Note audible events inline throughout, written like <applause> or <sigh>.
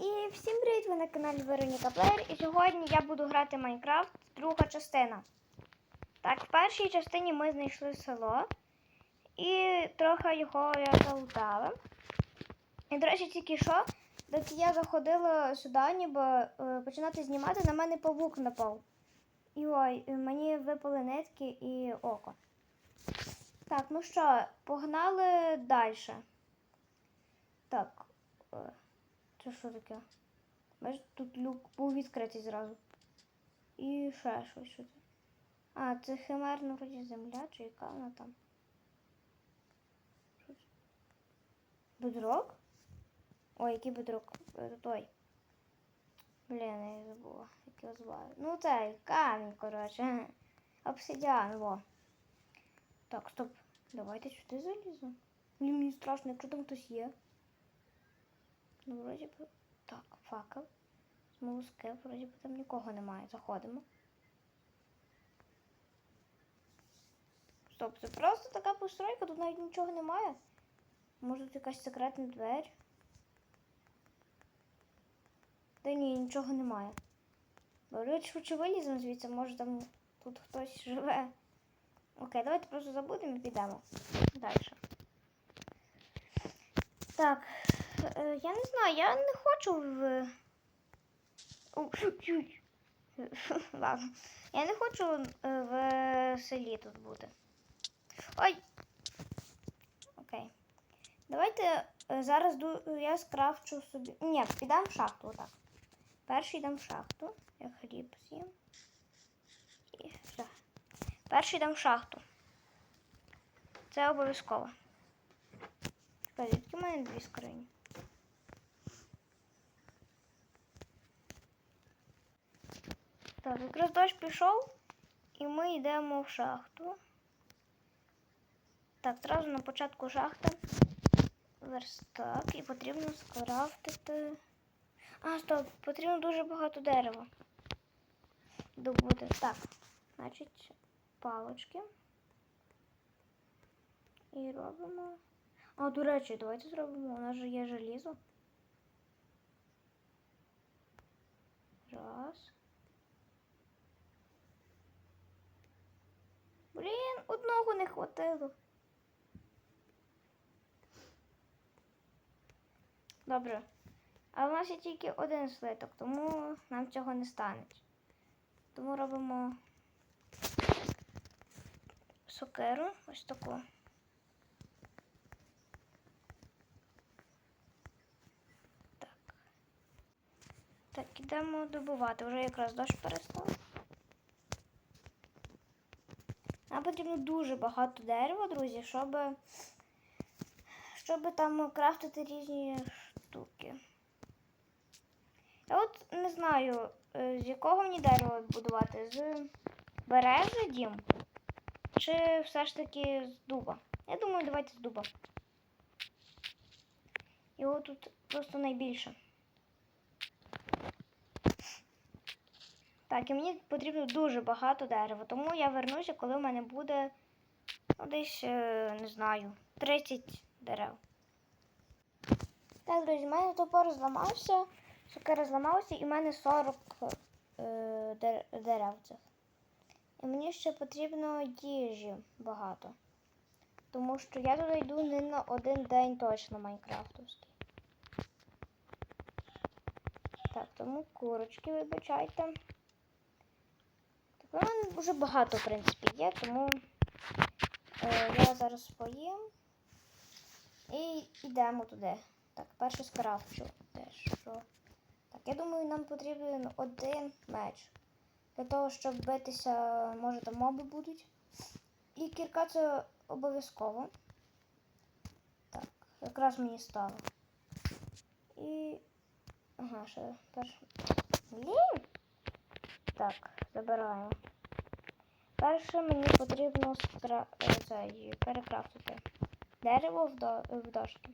І всім привіт! Ви на каналі Вероніка Плеєр. І сьогодні я буду грати Майнкрафт, друга частина. Так, в першій частині ми знайшли село і трохи його я залутала. І, до речі, тільки що, доки я заходила сюди, ніби е, починати знімати, на мене павук напав. І ой, мені випали нитки і око. Так, ну що, погнали далі. Так. Це що таке? Бачиш, тут люк був відкритий зразу. І ще щось. Що це? А, це химерна вроді земля, чи яка вона там? Бедрок? Ой, який бедрок? Е, Той. Блін, я забула, як його звали. Ну цей камінь, коротше. Обсидіан, во. Так, стоп. Давайте сюди. Блін, мені страшно, якщо там хтось є. Ну, вроді би. Так, факел. Смолоскип, вроді би там нікого немає. Заходимо. Стоп, це просто така постройка, тут навіть нічого немає. Може тут якась секретна двері? Та ні, нічого немає. Добре, швидше виліземо звідси, може там тут хтось живе. Окей, давайте просто забудемо і підемо. Далі. Так, я не знаю, я не хочу в. <laughs> Ладно. Я не хочу е, в селі тут бути. Ой. Окей. Давайте е, зараз я скрафчу собі. Ні, підемо в шахту, отак. Перший йдемо в шахту. Я хліб з'їм. І все. Перший йдемо в шахту. Це обов'язково. Звідки в мене дві скрині? Так, якраз дощ пішов, і ми йдемо в шахту. Так, одразу на початку шахти верстак і потрібно скрафтити. А, стоп, потрібно дуже багато дерева. Добути. Так, значить, палочки. І робимо. А, до речі, давайте зробимо. У нас же є желізо. Раз. Блін, одного не хватило. Добре. А в нас є тільки один слиток, тому нам цього не стане. Тому робимо сокеру, ось таку. Так. Так, ідемо добувати. Вже якраз дощ перестав. Нам потрібно дуже багато дерева, друзі, щоб, щоб там крафтити різні штуки. Я от не знаю, е, з якого мені дерева будувати? З берези дім? Чи все ж таки з дуба? Я думаю, давайте з дуба. Його тут просто найбільше. Так, і мені потрібно дуже багато дерева, тому я вернуся, коли в мене буде ну, десь, е, не знаю, 30 дерев. Так, друзі, в мене топор зламався, сокира зламався, і в мене 40 е, дерев цих. І мені ще потрібно їжі багато. Тому що я туди йду не на один день точно майнкрафтовський. Так, тому курочки вибачайте. Так, у мене вже багато, в принципі, є, тому е, я зараз поїм і йдемо туди. Так, перше скрафчу. Що? Так, я думаю, нам потрібен один меч. Для того, щоб битися, може там моби будуть. І кірка це обов'язково. Так, якраз мені стало. І. Ага, ще перше. Блін! Так, забираємо. Перше мені потрібно скра... е, цей, перекрафтити дерево в, до... в дошки.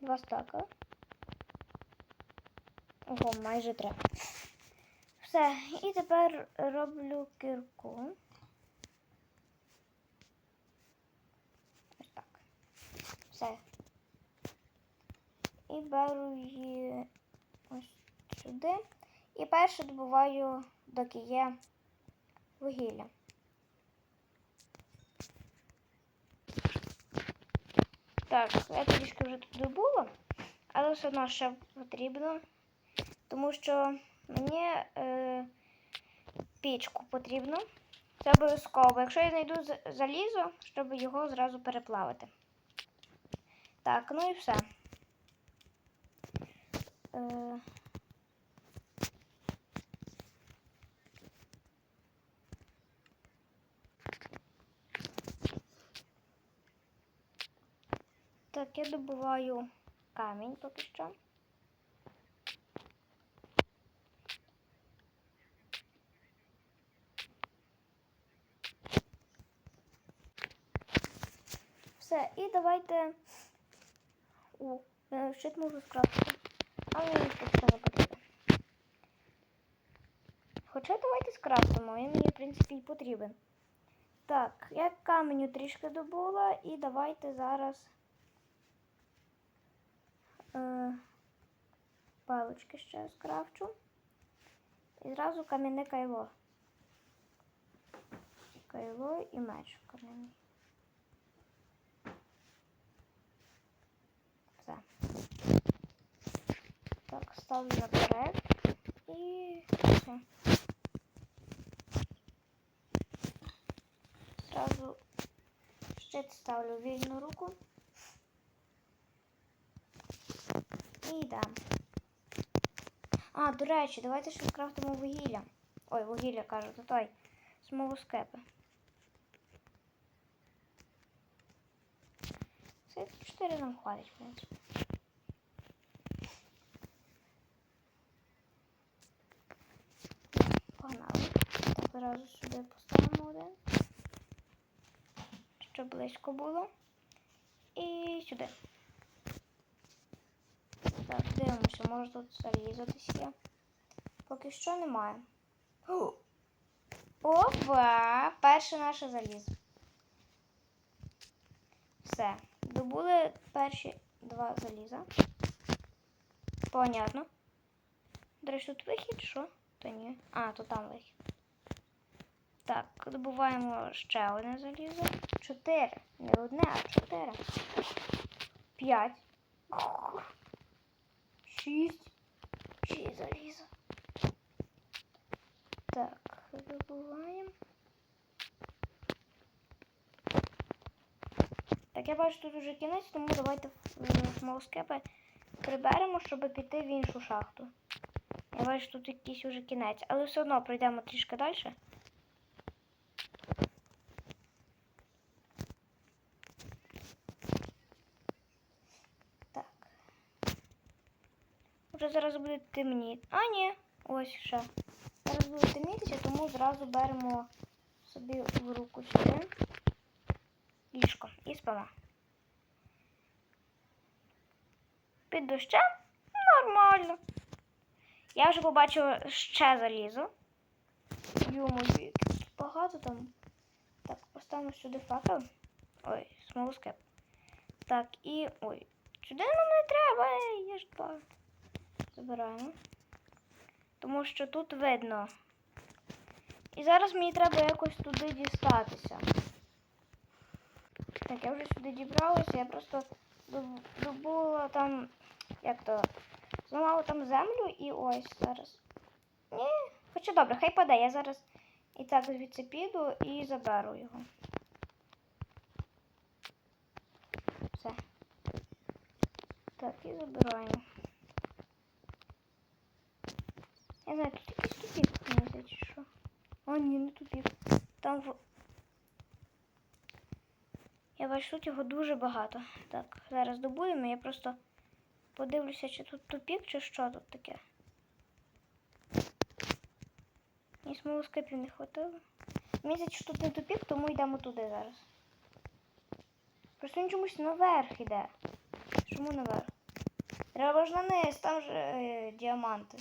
Два стака. Ого, майже три. Все, і тепер роблю кірку. Ось так. Все. І беру її ось сюди. І перше добуваю, доки є вугілля. Так, я трішки вже тут добула, але все одно ще потрібно, тому що мені е, пічку потрібно. Це обов'язково. Якщо я знайду залізо, щоб його зразу переплавити. Так, ну і все. Е, Так, я добуваю камінь поки що. Все, і давайте. О, я щит можу скрафтити. А мені що потрібно. Хоча давайте скрафтимо, він мені, в принципі, і потрібен. Так, я каменю трішки добула, і давайте зараз е, палички ще скрафчу. І зразу кам'яне кайло. Кайло і меч кам'яний. Все. Так, ставлю наперед і все. Зразу щит ставлю вільну руку. І. А, до речі, давайте ще скрафтимо вугілля. Ой, вугілля кажу, то той. Смолоскепи. Це 4 нам хватить, в принципі. Погнали. Так, зразу сюди поставимо один. Щоб близько було. І сюди. Так, дивимося, може тут залізо десь є. Поки що немає. Опа! Перше наше залізо. Все. Добули перші два заліза. Понятно. До речі, тут вихід, що? То ні. А, то там вихід. Так, добуваємо ще одне залізо. Чотири. Не одне, а чотири. П'ять. Шість. Шість заліза. Так, добуваємо. Так, я бачу, тут уже кінець, тому давайте смолоскепи приберемо, щоб піти в іншу шахту. Я бачу, тут якийсь уже кінець, але все одно пройдемо трішки далі. Уже зараз буде темніти. А, ні, ось ще. Зараз буде темнітися, тому зразу беремо собі в руку сюди ліжко і спимо. Під дощем? Нормально. Я вже побачила ще залізо. Йому багато там. Так, поставимо сюди факел. Ой, смолоскеп. Так, і... Ой, сюди нам не треба, Ей, я ж дбаю. Забираємо. Тому що тут видно. І зараз мені треба якось туди дістатися. Так, я вже сюди дібралася, я просто добула там, як то, зламала там землю і ось зараз. Ні, хоча добре, хай паде, я зараз і так звідси піду і заберу його. Все. Так, і забираємо. Я знаю, тут якийсь тупік, здається, чи що. О, ні, не тупік. Там в... Я бачу, тут його дуже багато. Так, зараз добуємо, я просто подивлюся, чи тут тупік, чи що тут таке. Ні, смолоскипів не хватило. Здається, що тут не тупік, тому йдемо туди зараз. Просто він чомусь наверх іде. Чому наверх? Треба ж на низ, там же е, діаманти.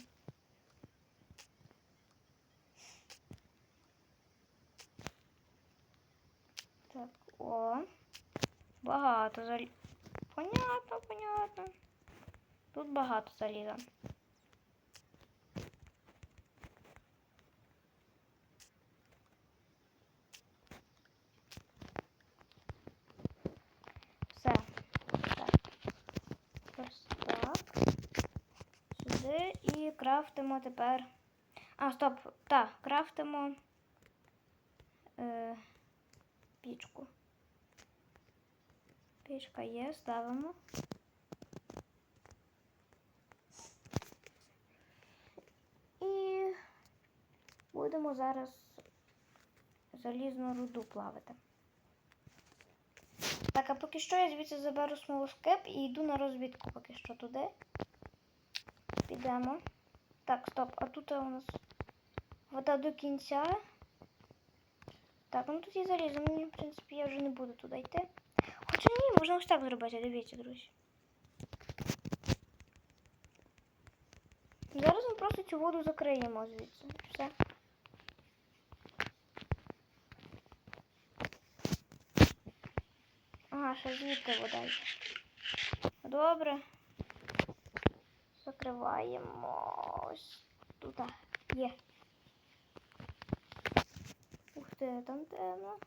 Так, о. Багато залі. Понятно, понятно. тут багато заліза. Все. Так. Ось так. Сюди і крафтимо тепер. А, стоп. Так, крафтимо е, пічку. Пічка є, ставимо. І будемо зараз залізну руду плавити. Так, а поки що я звідси заберу смолоскип і йду на розвідку поки що туди. Підемо. Так, стоп, а тут у нас вода до кінця. Так, ну тут є залізо, мені, в принципі, я вже не буду туди йти. Хоча ні, можна ось так зробити, дивіться, друзі. Зараз ми просто цю воду закриємо звідси. Все. Ага, ще звідти вода йде. Добре. Закриваємо ось тут. Є. Ух ти, там темно.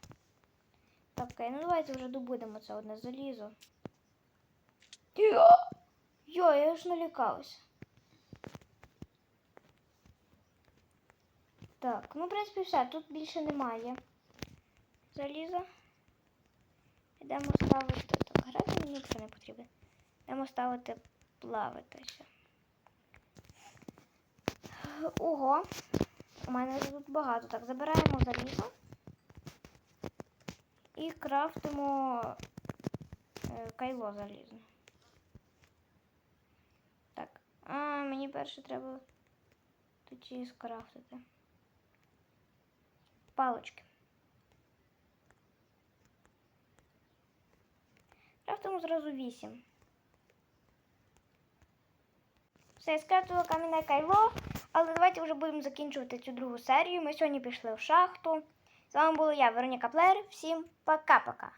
Так, окей, ну давайте вже добудемо це одне залізо. Йо! Йо, я ж налякалася. Так, ну, в принципі, все, тут більше немає заліза. Йдемо ставити. Так, грати мені взагалі не потрібно. Йдемо ставити плавитися. Ого. У мене тут багато. Так, забираємо залізо. І крафтимо е, кайло залізне. Так. А, мені перше треба тоді скрафтити. Палочки. Крафтимо зразу 8. Все, я скрафтила кам'яне кайло, але давайте вже будемо закінчувати цю другу серію. Ми сьогодні пішли в шахту. З вами була я, Вероніка Плеєр. Всім пока-пока.